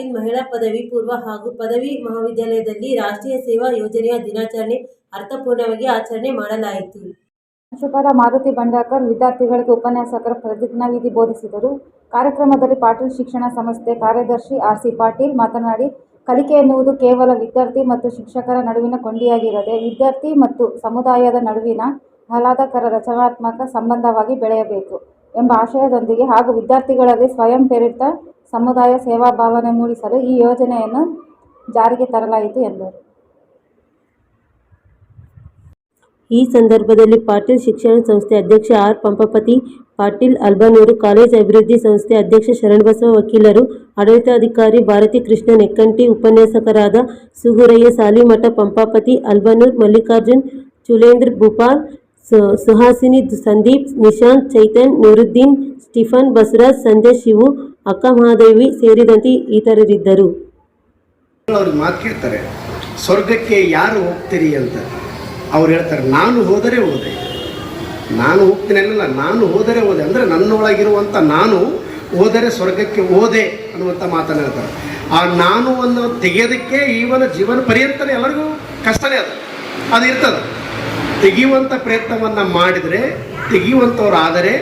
ಪಾಟೀಲ್ ಮಹಿಳಾ ಪದವಿ ಪೂರ್ವ ಹಾಗೂ ಪದವಿ ಮಹಾವಿದ್ಯಾಲಯದಲ್ಲಿ ರಾಷ್ಟ್ರೀಯ ಸೇವಾ ಯೋಜನೆಯ ದಿನಾಚರಣೆ ಅರ್ಥಪೂರ್ಣವಾಗಿ ಆಚರಣೆ ಮಾಡಲಾಯಿತು. ಪ್ರಾಂಶುಪಾಲ ಮಾರುತಿ ಬಂಡಾಕರ್ ವಿದ್ಯಾರ್ಥಿಗಳಿಗೆ ಉಪನ್ಯಾಸಕರ ಪ್ರತಿಜ್ಞಾವಿಧಿ ಬೋಧಿಸಿದರು. ಕಾರ್ಯಕ್ರಮದಲ್ಲಿ ಪಾಟೀಲ್ ಶಿಕ್ಷಣ ಸಂಸ್ಥೆ ಕಾರ್ಯದರ್ಶಿ ಆರ್ ಸಿ ಪಾಟೀಲ್ ಮಾತನಾಡಿ, ಕಲಿಕೆ ಎನ್ನುವುದು ಕೇವಲ ವಿದ್ಯಾರ್ಥಿ ಮತ್ತು ಶಿಕ್ಷಕರ ನಡುವಿನ ಕೊಂಡಿಯಾಗಿರದೆ ವಿದ್ಯಾರ್ಥಿ ಮತ್ತು ಸಮುದಾಯದ ನಡುವಿನ ಆಹ್ಲಾದಕರ ರಚನಾತ್ಮಕ ಸಂಬಂಧವಾಗಿ ಬೆಳೆಯಬೇಕು ಎಂಬ ಆಶಯದೊಂದಿಗೆ ಹಾಗೂ ವಿದ್ಯಾರ್ಥಿಗಳಲ್ಲಿ ಸ್ವಯಂ ಪ್ರೇರಿತ ಸಮುದಾಯ ಸೇವಾ ಭಾವನೆ ಮೂಡಿಸಲು ಈ ಯೋಜನೆಯನ್ನು ಜಾರಿಗೆ ತರಲಾಯಿತು ಎಂದರು. ಈ ಸಂದರ್ಭದಲ್ಲಿ ಪಾಟೀಲ್ ಶಿಕ್ಷಣ ಸಂಸ್ಥೆ ಅಧ್ಯಕ್ಷ ಆರ್ ಪಂಪಪತಿ, ಪಾಟೀಲ್ ಅಲ್ಬನೂರು ಕಾಲೇಜ್ ಅಭಿವೃದ್ಧಿ ಸಂಸ್ಥೆ ಅಧ್ಯಕ್ಷ ಶರಣಬಸವ ವಕೀಲರು, ಆಡಳಿತಾಧಿಕಾರಿ ಭಾರತಿ ಕೃಷ್ಣ ನೆಕ್ಕಂಟಿ, ಉಪನ್ಯಾಸಕರಾದ ಸುಗುರಯ್ಯ ಸಾಲಿಮಠ ಪಂಪಾಪತಿ, ಅಲ್ಬನೂರ್ ಮಲ್ಲಿಕಾರ್ಜುನ್, ಚುಲೇಂದ್ರ ಭೂಪಾಲ್ ಸುಹಾಸಿನಿ ಸಂದೀಪ್, ನಿಶಾಂತ್ ಚೈತನ್, ನೂರುದ್ದೀನ್, ಸ್ಟಿಫನ್ ಬಸರಾಜ್ ಸಂಜಯ್ ಶಿವು ಅಕ್ಕ ಮಹಾದೇವಿ ಸೇರಿದಂತೆ ಇತರರಿದ್ದರು. ಅವ್ರಿಗೆ ಮಾತು ಕೇಳ್ತಾರೆ, ಸ್ವರ್ಗಕ್ಕೆ ಯಾರು ಹೋಗ್ತೀರಿ ಅಂತ. ಅವ್ರು ಹೇಳ್ತಾರೆ, ನಾನು ಹೋದರೆ ಹೋದೆ. ನಾನು ಹೋಗ್ತೀನಿ ಅನ್ನಲ್ಲ, ನಾನು ಹೋದರೆ ಹೋದೆ. ಅಂದರೆ ನನ್ನೊಳಗಿರುವಂಥ ನಾನು ಹೋದರೆ ಸ್ವರ್ಗಕ್ಕೆ ಹೋದೆ ಅನ್ನುವಂಥ ಮಾತನ್ನು ಹೇಳ್ತಾರೆ. ಆ ನಾನು ಅನ್ನು ತೆಗೆಯೋದಕ್ಕೆ ಈವನ ಜೀವನ ಪರ್ಯಂತನೇ ಎಲ್ಲರಿಗೂ ಕಷ್ಟನೇ ಅದು. ಅದು ಇರ್ತದೆ. ತೆಗೆಯುವಂಥ ಪ್ರಯತ್ನವನ್ನು ಮಾಡಿದರೆ ತೆಗೆಯುವಂಥವ್ರು ಆದರೆ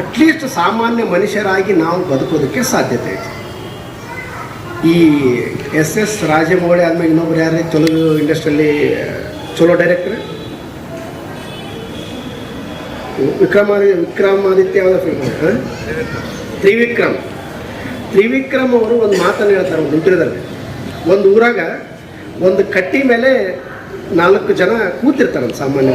ಅಟ್ಲೀಸ್ಟ್ ಸಾಮಾನ್ಯ ಮನುಷ್ಯರಾಗಿ ನಾವು ಬದುಕೋದಕ್ಕೆ ಸಾಧ್ಯತೆ ಇದೆ. ಈ ಎಸ್ ಎಸ್ ರಾಜಮೌಳಿ ಆದ್ಮೇಲೆ ಇನ್ನೊಬ್ರು ಯಾರು? ತೆಲುಗು ಇಂಡಸ್ಟ್ರಿಯಲ್ಲಿ, ಚಲೋ ಡೈರೆಕ್ಟರ್ ವಿಕ್ರಮಾದಿ ವಿಕ್ರಮಾದಿತ್ಯ ಅವರ ಫಿಲ್ಮ್ ತ್ರಿವಿಕ್ರಮ್. ತ್ರಿವಿಕ್ರಮ್ ಅವರು ಒಂದು ಮಾತನ್ನು ಹೇಳ್ತಾರೆ ಗುಂಟೂರದಲ್ಲಿ ಒಂದು ಊರಾಗ ಒಂದು ಕಟ್ಟಿ ಮೇಲೆ ನಾಲ್ಕು ಜನ ಕೂತಿರ್ತಾರೆ ಸಾಮಾನ್ಯ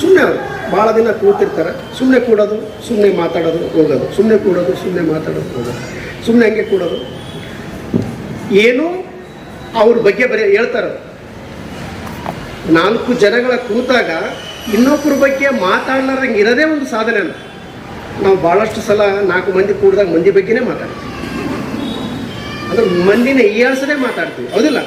ಸುಮ್ಮನೆ ಅವರು. ಭಾಳ ದಿನ ಕೂತಿರ್ತಾರೆ. ಸುಮ್ಮನೆ ಕೂಡೋದು ಸುಮ್ಮನೆ ಮಾತಾಡೋದು ಹೋಗೋದು. ಸುಮ್ಮನೆ ಕೂಡೋದು ಸುಮ್ಮನೆ ಮಾತಾಡೋದು ಹೋಗೋದು. ಸುಮ್ಮನೆ ಹಂಗೆ ಕೂಡೋದು. ಏನು ಅವ್ರ ಬಗ್ಗೆ ಬರೀ ಹೇಳ್ತಾರೆ ನಾಲ್ಕು ಜನಗಳ ಕೂತಾಗ ಇನ್ನೊಬ್ಬರ ಬಗ್ಗೆ ಮಾತಾಡ್ಲಾರ್ದಂಗೆ ಇರೋದೇ ಒಂದು ಸಾಧನೆ ಅಂತ ನಾವು ಭಾಳಷ್ಟು ಸಲ ನಾಲ್ಕು ಮಂದಿ ಕೂಡಿದಾಗ ಮಂದಿ ಬಗ್ಗೆನೇ ಮಾತಾಡ್ತೀವಿ. ಅಂದ್ರೆ ಮಂದಿನ ಹೀಯಾಳ್ಸದೇ ಮಾತಾಡ್ತೀವಿ. ಹೌದಿಲ್ಲ?